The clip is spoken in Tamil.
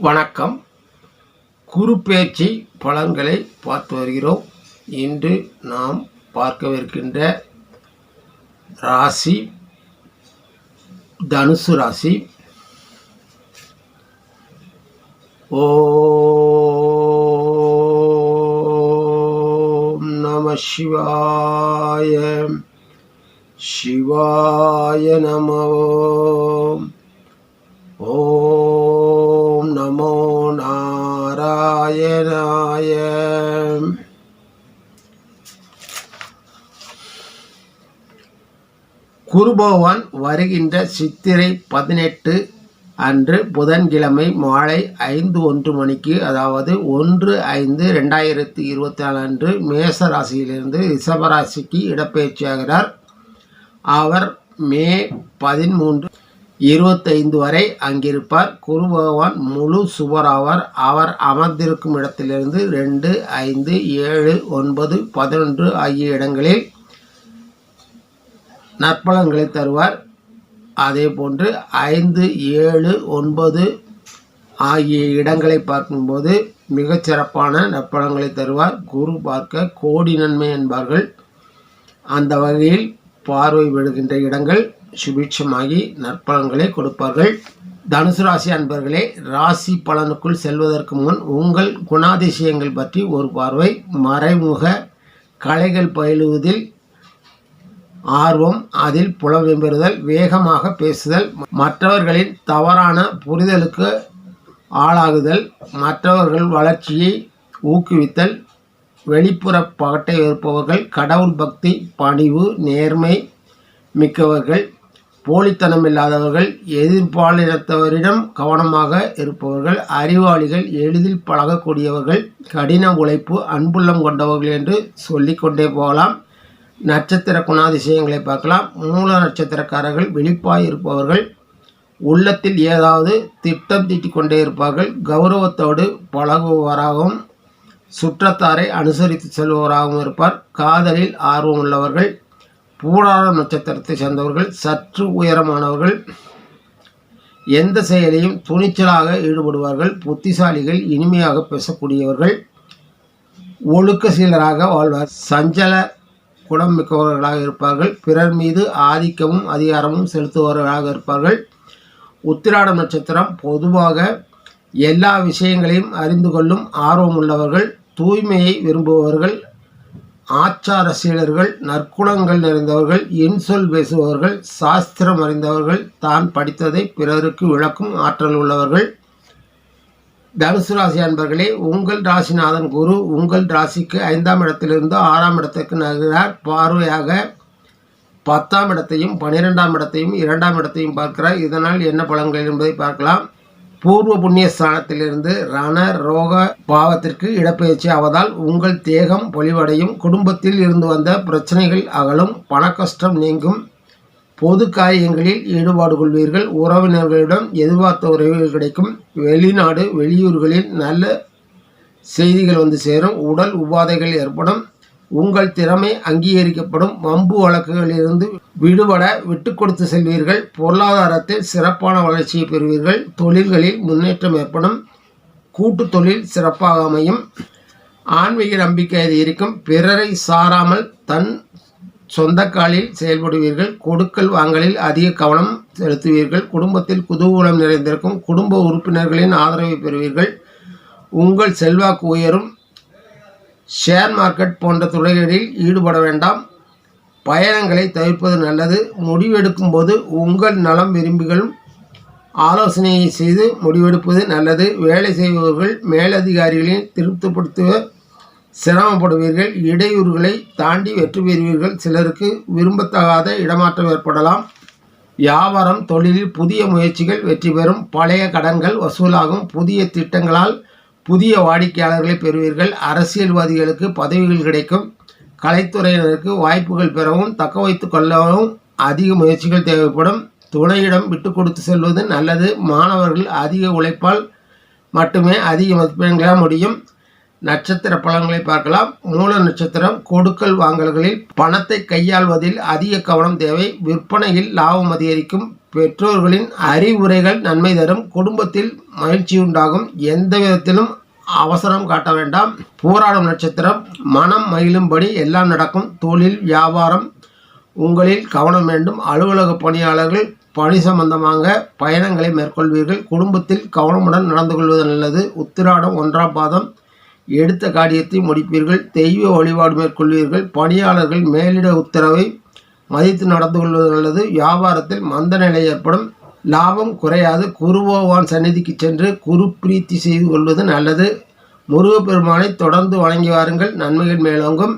வணக்கம். குறுப்பேச்சு பலன்களை பார்த்து வருகிறோம். இன்று நாம் பார்க்கவிருக்கின்ற ராசி தனுசு ராசி. ஓ நம சிவாய சிவாய நம. ஓ நமோ நாராயணாய குருபவான் வருகின்ற சித்திரை பதினெட்டு அன்று புதன்கிழமை மாலை ஐந்து ஒன்று மணிக்கு அதாவது ஒன்று ஐந்து ரெண்டாயிரத்தி இருபத்தி நாலு அன்று மேச ராசியிலிருந்து ரிஷபராசிக்கு இடப்பெயர்ச்சியாகிறார். அவர் மே பதிமூன்று இருபத்தைந்து வரை அங்கிருப்பார். குரு பகவான் முழு சுபராவார் அவர் அமர்ந்திருக்கும் இடத்திலிருந்து ரெண்டு ஐந்து ஏழு ஒன்பது பதினொன்று ஆகிய இடங்களில் நற்பலன்களை தருவார். அதே போன்று ஐந்து ஏழு ஒன்பது ஆகிய இடங்களை பார்க்கும்போது மிகச்சிறப்பான நற்பலன்களை தருவார். குரு பார்க்க கோடி நன்மை என்பார்கள். அந்த வகையில் பார்வை விடுகின்ற இடங்கள் சுபிட்சமாகி நற்பலன்களை கொடுப்பார்கள். தனுசு ராசி அன்பர்களே ராசி பலனுக்குள் செல்வதற்கு முன் உங்கள் குணாதிசயங்கள் பற்றி ஒரு பார்வை. மறைமுக கலைகள் பயிலுவதில் ஆர்வம் அதில் புலமை வேகமாக பேசுதல் மற்றவர்களின் தவறான புரிதலுக்கு ஆளாகுதல் மற்றவர்கள் வளர்ச்சியை ஊக்குவித்தல் வெளிப்புற பகட்டை இருப்பவர்கள் கடவுள் பக்தி பணிவு நேர்மை மிக்கவர்கள் போலித்தனம் இல்லாதவர்கள் எதிர்பாலினத்தவரிடம் கவனமாக இருப்பவர்கள் அறிவாளிகள் எளிதில் பழகக்கூடியவர்கள் கடின உழைப்பு அன்புள்ளம் கொண்டவர்கள் என்று சொல்லிக்கொண்டே போகலாம். நட்சத்திர குணாதிசயங்களை பார்க்கலாம். மூல நட்சத்திரக்காரர்கள் விழிப்பாய் இருப்பவர்கள் உள்ளத்தில் ஏதாவது திட்டம் தீட்டிக் கொண்டே இருப்பார்கள். கௌரவத்தோடு பழகுவராகவும் சுற்றத்தாரை அனுசரித்து செல்பவராகவும் இருப்பார். காதலில் ஆர்வம் உள்ளவர்கள் பூடாரம் நட்சத்திரத்தை சேர்ந்தவர்கள் சற்று உயரமானவர்கள் எந்த செயலையும் துணிச்சலாக ஈடுபடுவார்கள் புத்திசாலிகள் இனிமையாக பேசக்கூடியவர்கள் ஒழுக்க சீலராக வாழ்வார் சஞ்சல குணம் மிக்கவர்களாக இருப்பார்கள் பிறர் மீது ஆதிக்கமும் அதிகாரமும் செலுத்துபவர்களாக இருப்பார்கள். உத்திராடம் நட்சத்திரம் பொதுவாக எல்லா விஷயங்களையும் அறிந்து கொள்ளும் ஆர்வம் உள்ளவர்கள் தூய்மையை விரும்புபவர்கள் ஆச்சார சீலர்கள் நற்குணங்கள் நிறைந்தவர்கள் இன்சொல் பேசுபவர்கள் சாஸ்திரம் அறிந்தவர்கள் தான் படித்ததை பிறருக்கு விளக்கும் ஆற்றல் உள்ளவர்கள். தனுசு ராசி அன்பர்களே உங்கள் ராசிநாதன் குரு உங்கள் ராசிக்கு ஐந்தாம் இடத்திலிருந்து ஆறாம் இடத்துக்கு நகர்கிறார். பார்வையாக பத்தாம் இடத்தையும் பன்னிரெண்டாம் இடத்தையும் இரண்டாம் இடத்தையும் பார்க்கிறார். இதனால் என்ன பலன்கள் என்பதை பார்க்கலாம். பூர்வ புண்ணிய ஸ்தானத்திலிருந்து ரண ரோக பாவத்திற்கு இடப்பெயர்ச்சி ஆவதால் உங்கள் தேகம் பொலிவடையும். குடும்பத்தில் இருந்து வந்த பிரச்சனைகள் அகலும். பணக்கஷ்டம் நீங்கும். பொது காரியங்களில் ஈடுபாடு கொள்வீர்கள். உறவினர்களிடம் எதிர்பார்த்த உறவுகள் கிடைக்கும். வெளிநாடு வெளியூர்களில் நல்ல செய்திகள் வந்து சேரும். உடல் உபாதைகள் ஏற்படும். உங்கள் திறமை அங்கீகரிக்கப்படும் வம்பு வழக்குகளிலிருந்து விடுபட விட்டு கொடுத்து செல்வீர்கள். பொருளாதாரத்தில் சிறப்பான வளர்ச்சியை பெறுவீர்கள். தொழில்களில் முன்னேற்றம் ஏற்படும். கூட்டு தொழில் சிறப்பாக அமையும். ஆன்மீக நம்பிக்கை அதிகரிக்கும். பிறரை சாராமல் தன் சொந்த காலில் செயல்படுவீர்கள். கொடுக்கல் வாங்கலில் அதிக கவனம் செலுத்துவீர்கள். குடும்பத்தில் குதூகூலம் நிறைந்திருக்கும். குடும்ப உறுப்பினர்களின் ஆதரவை பெறுவீர்கள். உங்கள் செல்வாக்கு உயரும். ஷேர் மார்க்கெட் போன்ற துறைகளில் ஈடுபட வேண்டாம். பயணங்களை தவிர்ப்பது நல்லது. முடிவெடுக்கும் போது உங்கள் நலம் விரும்பிகளும் ஆலோசனையை செய்து முடிவெடுப்பது நல்லது. வேலை செய்பவர்கள் மேலதிகாரிகளின் திருப்திப்படுத்துவ சிரமப்படுவீர்கள். இடையூறுகளை தாண்டி வெற்றி பெறுவீர்கள். சிலருக்கு விரும்பத்தகாத இடமாற்றம் ஏற்படலாம். வியாபாரம் தொழிலில் புதிய முயற்சிகள் வெற்றி பெறும். பழைய கடன்கள் வசூலாகும். புதிய திட்டங்களால் புதிய வாடிக்கையாளர்களை பெறுவீர்கள். அரசியல்வாதிகளுக்கு பதவிகள் கிடைக்கும். கலைத்துறையினருக்கு வாய்ப்புகள் பெறவும் தக்க வைத்து கொள்ளவும் அதிக முயற்சிகள் தேவைப்படும். துணையிடம் விட்டு கொடுத்து செல்வது நல்லது. மாணவர்கள் அதிக உழைப்பால் மட்டுமே அதிக மதிப்பெண்கள முடியும். நட்சத்திர பலன்களை பார்க்கலாம். மூல நட்சத்திரம் கொடுக்கல் வாங்கல்களில் பணத்தை கையாள்வதில் அதிக கவனம் தேவை. விற்பனையில் லாபம் அதிகரிக்கும். பெற்றோர்களின் அறிவுரைகள் நன்மை தரும். குடும்பத்தில் மகிழ்ச்சி உண்டாகும். எந்த விதத்திலும் அவசரம் காட்ட வேண்டாம். போராடும் நட்சத்திரம் மனம் மகிழும்படி எல்லாம் நடக்கும். தொழில் வியாபாரம் உங்களில் கவனம் வேண்டும். அலுவலக பணியாளர்கள் பணி சம்பந்தமாக பயணங்களை மேற்கொள்வீர்கள். குடும்பத்தில் கவனமுடன் நடந்து கொள்வது நல்லது. உத்திராடம் ஒன்றாம் பாதம் எடுத்த காரியத்தை முடிப்பீர்கள். தெய்வ வழிபாடு மேற்கொள்வீர்கள். பணியாளர்கள் மேலிட உத்தரவை மதித்து நடந்து கொள்வது நல்லது. வியாபாரத்தில் மந்த நிலை ஏற்படும். லாபம் குறையாது. குருபகவான் சந்நிதிக்கு சென்று குரு பிரீத்தி செய்து கொள்வது நல்லது. முருகப்பெருமானை தொடர்ந்து வணங்கி வாருங்கள். நன்மைகள் மேலோங்கும்.